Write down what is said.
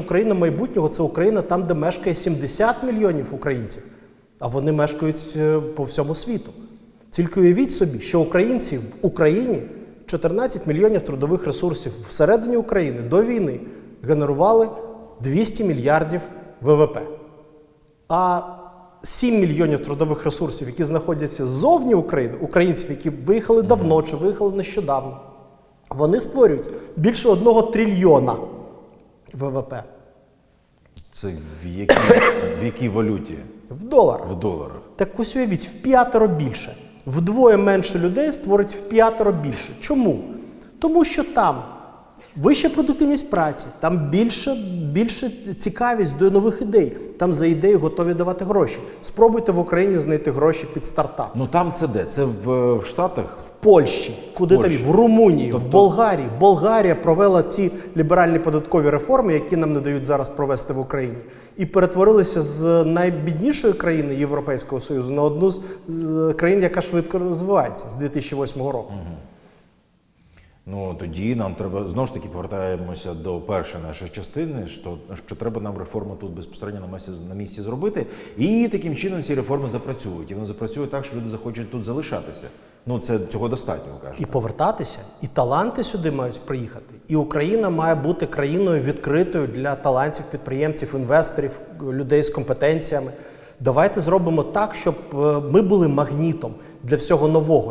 Україна майбутнього це Україна там, де мешкає 70 мільйонів українців, а вони мешкають е, по всьому світу. Тільки уявіть собі, що українці в Україні 14 мільйонів трудових ресурсів всередині України до війни генерували 200 мільярдів ВВП. А 7 мільйонів трудових ресурсів, які знаходяться ззовні України, українців, які виїхали давно чи виїхали нещодавно, вони створюють більше одного трильйона ВВП Це в якій, в якій валюті? в доларах. В доларах. Так ось уявіть, в п'ятеро більше. Вдвоє менше людей створить в п'ятеро більше. Чому? Тому що там вища продуктивність праці, там більше, більше цікавість до нових ідей. Там за ідеї готові давати гроші. Спробуйте в Україні знайти гроші під стартап. Ну там це де? Це в, в Штатах? В Польщі, куди Польщі. там, в Румунії, в Тобто- Болгарії. Болгарія провела ті ліберальні податкові реформи, які нам не дають зараз провести в Україні, і перетворилися з найбіднішої країни Європейського Союзу на одну з, з країн, яка швидко розвивається з 2008 року. Ну тоді нам треба знову ж таки повертаємося до першої нашої частини. Що, що треба нам реформу тут безпосередньо на місці на місці зробити, і таким чином ці реформи запрацюють. І вони запрацюють так, що люди захочуть тут залишатися. Ну це цього достатньо, ви кажете. І повертатися, і таланти сюди мають приїхати. І Україна має бути країною відкритою для талантів, підприємців, інвесторів, людей з компетенціями. Давайте зробимо так, щоб е, ми були магнітом для всього нового,